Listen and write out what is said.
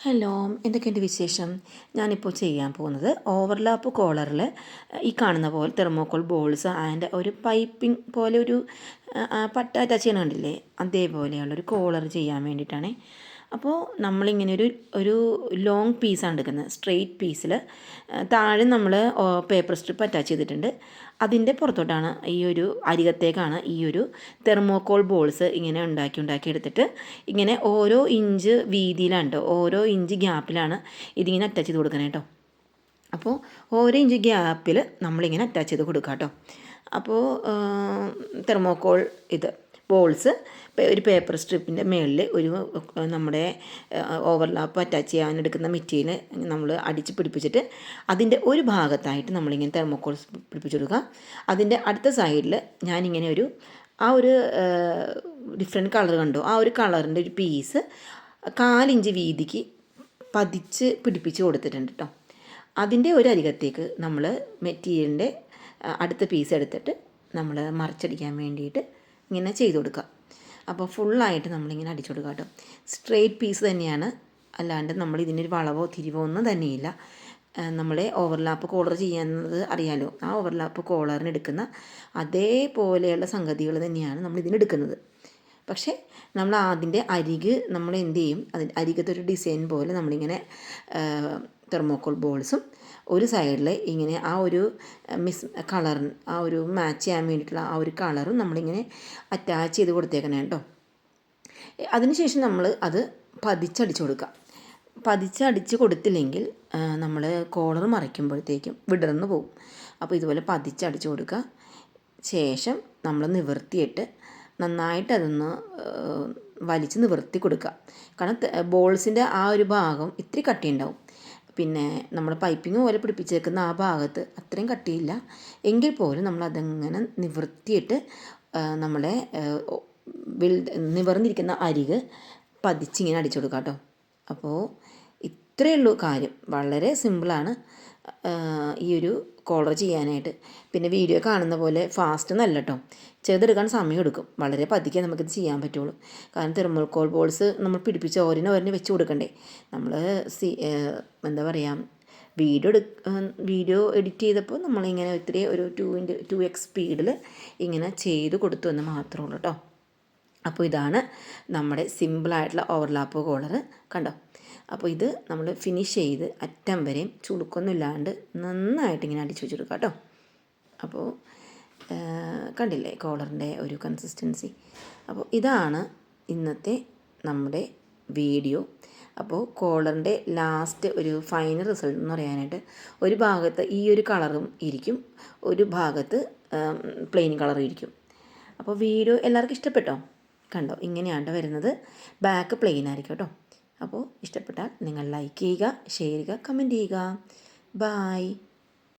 Hello എന്തൊക്കെയുണ്ട് വിശേഷം? ഞാനിപ്പോൾ ചെയ്യാൻ പോകുന്നത് ഓവർലാപ്പ് കോളറിൽ ഈ കാണുന്ന പോലെ തെർമോക്കോൾ ബോൾസ് ആൻഡ് ഒരു പൈപ്പിംഗ് പോലെ ഒരു പട്ട അറ്റാച്ച് ചെയ്യണ കണ്ടില്ലേ? അതേപോലെയുള്ളൊരു കോളർ ചെയ്യാൻ വേണ്ടിയിട്ടാണ്. അപ്പോൾ നമ്മളിങ്ങനെ ഒരു ഒരു ലോങ് പീസാണ് എടുക്കുന്നത്. സ്ട്രെയിറ്റ് പീസിൽ താഴെ നമ്മൾ പേപ്പർ സ്ട്രിപ്പ് അറ്റാച്ച് ചെയ്തിട്ടുണ്ട്. അതിന്റെ പുറത്തോട്ടാണ് ഈ ഒരു അരികത്തേക്കാണ് ഈ ഒരു തെർമോക്കോൾ ബോൾസ് ഇങ്ങനെ ഉണ്ടാക്കി ഉണ്ടാക്കി എടുത്തിട്ട് ഇങ്ങനെ ഓരോ ഇഞ്ച് വീതിയിലാണ് കേട്ടോ ഓരോ ഇഞ്ച് ഗ്യാപ്പിലാണ് ഇതിങ്ങനെ അറ്റാച്ച് ചെയ്ത് കൊടുക്കണേ കേട്ടോ അപ്പോൾ ഓരോ ഇഞ്ച് ഗ്യാപ്പിൽ നമ്മളിങ്ങനെ അറ്റാച്ച് ചെയ്ത് കൊടുക്കാം കേട്ടോ അപ്പോൾ തെർമോക്കോൾ ഇത്. ബോൾസ് ഒരു പേപ്പർ സ്ട്രിപ്പിന്റെ മുകളിൽ ഒരു നമ്മുടെ ഓവർലാപ്പ് അറ്റാച്ച് ചെയ്യാൻ എടുക്കുന്ന മെറ്റീരിയൽ നമ്മൾ അടിച്ച് പിടിപ്പിച്ചിട്ട് അതിന്റെ ഒരു ഭാഗത്തായിട്ട് നമ്മളിങ്ങനെ തെർമോക്കോൾസ് പിടിപ്പിച്ച് കൊടുക്കുക. അതിന്റെ അടുത്ത സൈഡിൽ ഞാനിങ്ങനെ ഒരു ആ ഒരു ഡിഫറെന്റ് കളർ കണ്ടു? ആ ഒരു കളറിന്റെ ഒരു പീസ് കാലിഞ്ച് വീതിക്ക് പതിച്ച് പിടിപ്പിച്ച് കൊടുത്തിട്ടുണ്ട് കേട്ടോ അതിന്റെ ഒരു അരികത്തേക്ക് നമ്മൾ മെറ്റീരിയലിന്റെ അടുത്ത പീസ് എടുത്തിട്ട് നമ്മൾ മറിച്ചടിക്കാൻ വേണ്ടിയിട്ട് ഇങ്ങനെ ചെയ്ത് കൊടുക്കുക. അപ്പോൾ ഫുള്ളായിട്ട് നമ്മളിങ്ങനെ അടിച്ചു കൊടുക്കുക കേട്ടോ. സ്ട്രെയിറ്റ് പീസ് തന്നെയാണ്. അല്ലാണ്ട് നമ്മൾ ഇതിനൊരു വളവോ തിരിവോ ഒന്നും തന്നെയില്ല. നമ്മളെ ഓവർലാപ്പ് കോളർ ചെയ്യുന്നത് അറിയാലോ. ആ ഓവർലാപ്പ് കോളറിന് എടുക്കുന്ന അതേപോലെയുള്ള സംഗതികൾ തന്നെയാണ് നമ്മൾ ഇതിനെടുക്കുന്നത് പക്ഷേ നമ്മൾ അതിന്റെ അരിക് നമ്മൾ എന്ത് ചെയ്യും? അതിന്റെ അരികത്തെ ഒരു ഡിസൈൻ പോലെ നമ്മളിങ്ങനെ തെർമോക്കോൾ ബോൾസും ഒരു സൈഡിൽ ഇങ്ങനെ ആ ഒരു മിസ് കളർ ആ ഒരു മാച്ച് ചെയ്യാൻ വേണ്ടിയിട്ടുള്ള ആ ഒരു കളറും നമ്മളിങ്ങനെ അറ്റാച്ച് ചെയ്ത് കൊടുത്തേക്കണം കേട്ടോ. അതിനുശേഷം നമ്മൾ അത് പതിച്ചടിച്ച് കൊടുക്കുക പതിച്ചടിച്ച് കൊടുത്തില്ലെങ്കിൽ നമ്മൾ കോളർ മറയ്ക്കുമ്പോഴത്തേക്കും വിടർന്നു പോകും അപ്പോൾ ഇതുപോലെ പതിച്ചടിച്ച് കൊടുക്കുക ശേഷം നമ്മൾ നിവർത്തിയിട്ട് നന്നായിട്ട് അതൊന്ന് വലിച്ച് നിവർത്തി കൊടുക്കുക കാരണം ബോൾസിന്റെ ആ ഒരു ഭാഗം ഇത്തിരി കട്ടിയുണ്ടാവും. പിന്നെ നമ്മൾ പൈപ്പിംഗ് പോലെ പിടിപ്പിച്ചേക്കുന്ന ആ ഭാഗത്ത് അത്രയും കട്ടിയില്ല. എങ്കിൽ പോലും നമ്മൾ അതങ്ങനെ നിവർത്തിയിട്ട് നമ്മളെ നിവർന്നിരിക്കുന്ന അരിക് പതിച്ചിങ്ങനെ അടിച്ചു കൊടുക്കുക കേട്ടോ അപ്പോൾ ഇത്രയേ ഉള്ളൂ കാര്യം വളരെ സിമ്പിളാണ് ഈ ഒരു കോളർ ചെയ്യാനായിട്ട്. പിന്നെ വീഡിയോ കാണുന്ന പോലെ ഫാസ്റ്റ് നല്ല കേട്ടോ ചെയ്തെടുക്കാൻ സമയം എടുക്കും വളരെ പതുക്കെ നമുക്കിത് ചെയ്യാൻ പറ്റുള്ളൂ. കാരണം തെർമോക്കോൾ ബോൾസ് നമ്മൾ പിടിപ്പിച്ച ഓരോ ഓരോ വെച്ച് കൊടുക്കണ്ടേ. നമ്മൾ സി എന്താ പറയുക വീഡിയോ എടു വീഡിയോ എഡിറ്റ് ചെയ്തപ്പോൾ നമ്മളിങ്ങനെ ഒത്തിരി ഒരു ടു ഇന്റ് ടു എക്സ് സ്പീഡിൽ ഇങ്ങനെ ചെയ്ത് കൊടുത്തു എന്ന് മാത്രമേ ഉള്ളൂ കേട്ടോ അപ്പോൾ ഇതാണ് നമ്മുടെ സിമ്പിളായിട്ടുള്ള ഓവർലാപ്പ് കോളർ കണ്ടോ? അപ്പോൾ ഇത് നമ്മൾ ഫിനിഷ് ചെയ്ത് അറ്റം വരെയും ചുളുക്കൊന്നും ഇല്ലാണ്ട് നന്നായിട്ട് ഇങ്ങനെ അടിച്ചു വെച്ചെടുക്കുക കേട്ടോ. അപ്പോൾ കണ്ടില്ലേ കോളറിന്റെ ഒരു കൺസിസ്റ്റൻസി അപ്പോൾ ഇതാണ് ഇന്നത്തെ നമ്മുടെ വീഡിയോ അപ്പോൾ കോളറിന്റെ ലാസ്റ്റ് ഒരു ഫൈനൽ റിസൾട്ട് എന്ന് പറയാനായിട്ട് ഒരു ഭാഗത്ത് ഈ ഒരു കളറും ഇരിക്കും ഒരു ഭാഗത്ത് പ്ലെയിൻ കളറും ഇരിക്കും. അപ്പോൾ വീഡിയോ എല്ലാവർക്കും ഇഷ്ടപ്പെട്ടോ? കണ്ടോ ഇങ്ങനെയാണ് വരുന്നത്. ബാക്ക് പ്ലെയിൻ ആയിരിക്കും കേട്ടോ. അപ്പോൾ ഇഷ്ടപ്പെട്ടാൽ നിങ്ങൾ ലൈക്ക് ചെയ്യുക ഷെയർ ചെയ്യുക കമന്റ് ചെയ്യുക. ബായ്